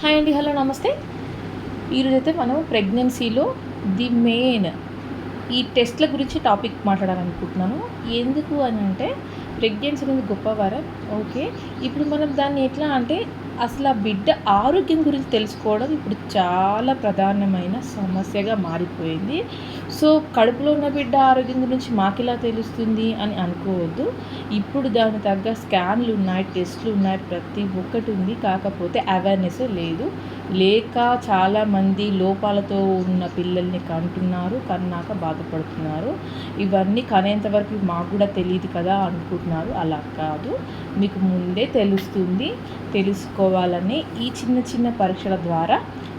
Hi అండి hello నమస్తే. ఈరోజు అయితే మనం ప్రెగ్నెన్సీలో ది మెయిన్ ఈ టెస్ట్ల గురించి టాపిక్ మాట్లాడాలనుకుంటున్నాను. ఎందుకు అని అంటే ప్రెగ్నెన్సీ అనేది గొప్ప వరం. ఓకే. ఇప్పుడు మనం దాన్ని ఎట్లా అంటే అసలు ఆ బిడ్డ ఆరోగ్యం గురించి తెలుసుకోవడం ఇప్పుడు చాలా ప్రధానమైన సమస్యగా మారిపోయింది. సో కడుపులో ఉన్న బిడ్డ ఆరోగ్యం గురించి మాకిలా తెలుస్తుంది అని అనుకోవద్దు. ఇప్పుడు దాని తగ్గ స్కాన్లు ఉన్నాయి టెస్ట్లు ఉన్నాయి ప్రతి ఒక్కటి ఉంది. కాకపోతే అవేర్నెస్ లేదు. లేక చాలామంది లోపాలతో ఉన్న పిల్లల్ని కంటున్నారు కన్నాక బాధపడుతున్నారు. ఇవన్నీ కనేంతవరకు మాకు కూడా తెలియదు కదా అనుకుంటున్నారు. అలా కాదు. మీకు ముందే తెలుస్తుంది. తెలుసుకో తెలుసుకోవాలని ఈ చిన్న చిన్న పరీక్షల ద్వారా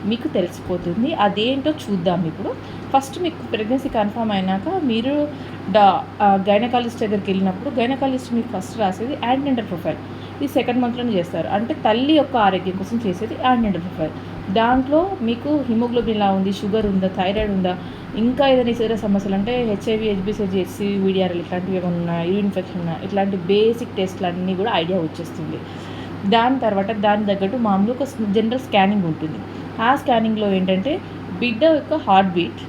మీకు తెలిసిపోతుంది. అదేంటో చూద్దాం ఇప్పుడు. ఫస్ట్ మీకు ప్రెగ్నెన్సీ కన్ఫర్మ్ అయినాక మీరు డా గైనకాలజిస్ట్ దగ్గరికి వెళ్ళినప్పుడు గైనకాలజిస్ట్ మీకు ఫస్ట్ రాసేది యాంటెండర్ ప్రొఫైల్. ఇది సెకండ్ మంత్లోనే చేస్తారు. అంటే తల్లి యొక్క ఆరోగ్యం కోసం చేసేది యాంటెండర్ ప్రొఫైల్. దాంట్లో మీకు హిమోగ్లోబిన్ ఎలా ఉంది షుగర్ ఉందా థైరాయిడ్ ఉందా ఇంకా ఏదైనా ఇతర సమస్యలు అంటే హెచ్ఐవి హెచ్బిసిజి హెచ్సి వీడిఆర్ఎల్ ఇట్లాంటివి ఏమైనా ఉన్నాయి ఇన్ఫెక్షన్ ఉన్నాయి ఇట్లాంటి బేసిక్ టెస్ట్లు అన్నీ కూడా ఐడియా వచ్చేస్తుంది. దాని తర్వాత దాని తగ్గట్టు మామూలు ఒక జనరల్ స్కానింగ్ ఉంటుంది. ఆ స్కానింగ్లో ఏంటంటే బిడ్డ యొక్క హార్ట్ బీట్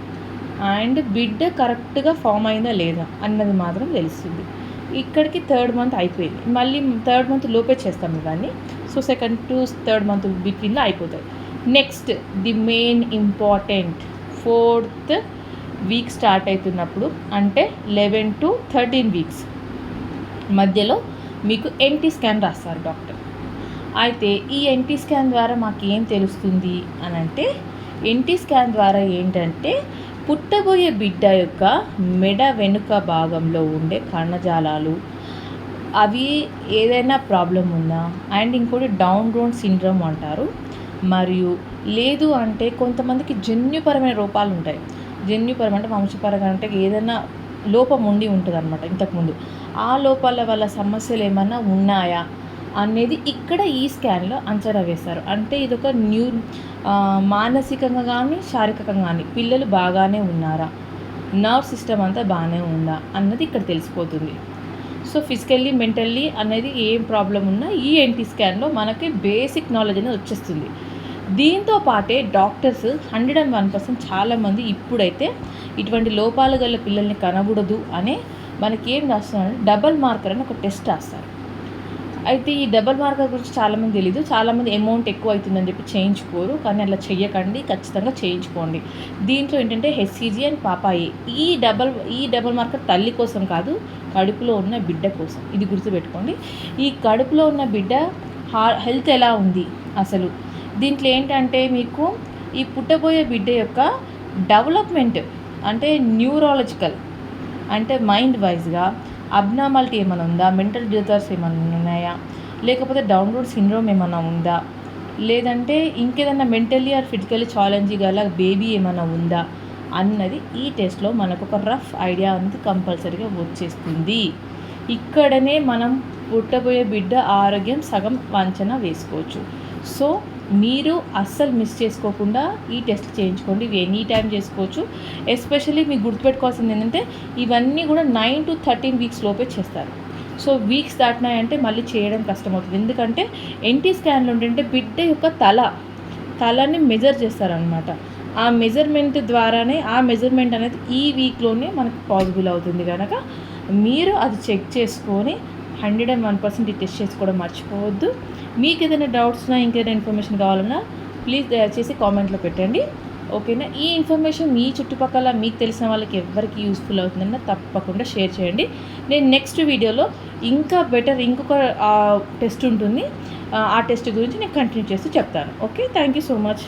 అండ్ బిడ్డ కరెక్ట్గా ఫామ్ అయిందా లేదా అన్నది మాత్రం తెలుస్తుంది. ఇక్కడికి థర్డ్ మంత్ అయిపోయింది. మళ్ళీ థర్డ్ మంత్ లోపే చేస్తాం ఇవన్నీ. So second to third month బిట్వీన్లో అయిపోతాయి. Next the main important fourth week start అవుతున్నప్పుడు అంటే లెవెన్ టు థర్టీన్ వీక్స్ మధ్యలో మీకు ఎన్టీ స్కాన్ రాస్తారు డాక్టర్. అయితే ఈ ఎన్టీ స్కాన్ ద్వారా మాకు ఏం తెలుస్తుంది అని అంటే ఎన్టీ స్కాన్ ద్వారా ఏంటంటే పుట్టబోయే బిడ్డ యొక్క మెడ వెనుక భాగంలో ఉండే కణజాలాలు అవి ఏదైనా ప్రాబ్లం ఉందా? అండ్ ఇంకోటి డౌన్ రోడ్ సిండ్రోమ్ అంటారు. మరియు లేదు అంటే కొంతమందికి జన్యుపరమైన రూపాలు ఉంటాయి. జన్యుపరం అంటే వంశపరంగా అంటే ఏదైనా లోపం ఉండి ఉంటుంది అనమాట ఇంతకుముందు. ఆ లోపాల వల్ల సమస్యలు ఏమైనా ఉన్నాయా? అనేది ఇక్కడ ఈ స్కాన్లో అంచనా వేస్తారు అంటే ఇది ఒక న్యూ మానసికంగా కానీ శారీరకంగా కానీ పిల్లలు బాగానే ఉన్నారా? నర్వ్ సిస్టమ్ అంతా బాగానే ఉందా? అన్నది ఇక్కడ తెలిసిపోతుంది. సో ఫిజికల్లీ మెంటల్లీ అనేది ఏం ప్రాబ్లం ఉన్నా ఈ ఎన్టీ స్కాన్లో మనకి బేసిక్ నాలెడ్జ్ అనేది వచ్చేస్తుంది. దీంతో పాటే doctors hundred and one percent చాలామంది ఇప్పుడైతే ఇటువంటి లోపాలు గల పిల్లల్ని కనబడదు అనే మనకి ఏం రాస్తున్నారు డబల్ మార్కర్ అని ఒక టెస్ట్ రాస్తారు. అయితే ఈ డబల్ మార్కర్ గురించి చాలామంది తెలీదు. చాలామంది అమౌంట్ ఎక్కువ అవుతుందని చెప్పి చేయించుకోరు. కానీ అలా చెయ్యకండి. ఖచ్చితంగా చేయించుకోండి. దీంట్లో ఏంటంటే హెచ్సిజీ అండ్ పాపాయి. ఈ డబల్ ఈ డబల్ మార్కర్ తల్లి కోసం కాదు కడుపులో ఉన్న బిడ్డ కోసం. ఇది గుర్తుపెట్టుకోండి. ఈ కడుపులో ఉన్న బిడ్డ హెల్త్ ఎలా ఉంది అసలు? దీంట్లో ఏంటంటే మీకు ఈ పుట్టబోయే బిడ్డ యొక్క డెవలప్మెంట్ అంటే న్యూరాలజికల్ అంటే మైండ్ వైజ్గా అబ్నామాలిటీ ఏమైనా ఉందా? మెంటల్ డిజార్స్ ఏమైనా ఉన్నాయా? లేకపోతే డౌన్లోడ్ సిండ్రోమ్ ఏమైనా ఉందా? లేదంటే ఇంకేదన్నా మెంటల్లీ ఆర్ ఫిజికలీ ఛాలెంజ్ గల బేబీ ఏమైనా ఉందా? అన్నది ఈ టెస్ట్లో మనకు ఒక రఫ్ ఐడియా అనేది కంపల్సరీగా వచ్చేస్తుంది. ఇక్కడనే మనం పుట్టబోయే బిడ్డ ఆరోగ్యం సగం వంచన వేసుకోవచ్చు. సో మీరు అస్సలు మిస్ చేసుకోకుండా ఈ టెస్ట్ చేయించుకోండి. ఇవి ఎనీ టైం చేసుకోవచ్చు. ఎస్పెషల్లీ మీకు గుర్తుపెట్టుకోవాల్సింది ఏంటంటే ఇవన్నీ కూడా నైన్ టు థర్టీన్ వీక్స్ లోపే చేస్తారు. సో వీక్స్ దాటినాయంటే మళ్ళీ చేయడం కష్టమవుతుంది. ఎందుకంటే ఎన్టీ స్కాన్లు ఏంటంటే బిడ్డ యొక్క తల తలని మెజర్ చేస్తారనమాట ఆ మెజర్మెంట్ ద్వారానే ఆ మెజర్మెంట్ అనేది ఈ వీక్లోనే మనకు పాసిబుల్ అవుతుంది కనుక మీరు అది చెక్ చేసుకొని హండ్రెడ్ అండ్ వన్ పర్సెంట్ ఈ టెస్ట్ చేసుకోవడం మర్చిపోవద్దు. మీకు ఏదైనా డౌట్స్ ఉన్నా ఇంకేదైనా ఇన్ఫర్మేషన్ కావాలన్నా ప్లీజ్ దయచేసి కామెంట్లో పెట్టండి. ఓకేనా? ఈ ఇన్ఫర్మేషన్ మీ చుట్టుపక్కల మీకు తెలిసిన వాళ్ళకి ఎవరికి యూస్ఫుల్ అవుతుందన్న తప్పకుండా షేర్ చేయండి. నేను నెక్స్ట్ వీడియోలో ఇంకా బెటర్ ఇంకొక టెస్ట్ ఉంటుంది. ఆ టెస్ట్ గురించి నేను కంటిన్యూ చేస్తూ చెప్తాను. Okay? Thank you so much